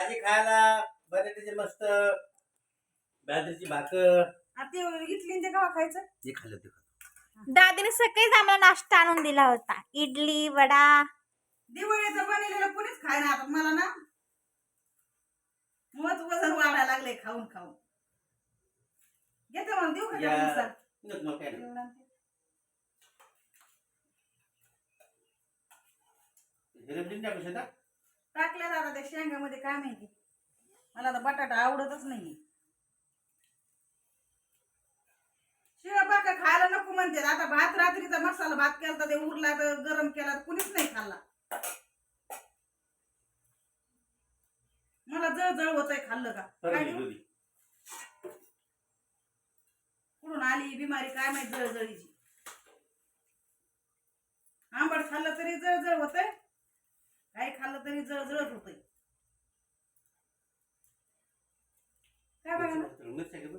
भाजी खायला बटाट्याची मस्त बाजरीची भाकर आता ते घेतली आणि ते केव्हा खायचं ते खाल्लं ते खाल्लं. दादीने सकाळीच आम्हाला नाश्ता आणून दिला होता इडली वडा दिवाळीचं बनवलेलं कोणीच खाय ना आता मला ना मत वजन वाढायला लागले खाऊन खाऊन घेते म्हणून देऊ का या. त्यानुसार? नको मग काय नाही. एवढं आणते. हिरवडीने टाकू शकता टाकल्या आता त्या शेंगामध्ये काय माहिती? मला आता बटाटा आवडतच नाही शिळा बाका खायला नको म्हणते. आता भात रात्रीचा मसाला भात केला ते उरला तर गरम केला तर कुणीच नाही खाल्ला. मला जळ जळ होत खाल्लं का? काय. कुठून आली बिमारी? काय माहीत जळजळीची? आंबट खाल्लं तरी जळजळ होतंय. काही खाल्लं तरी जळजळत होत काय बघा ना?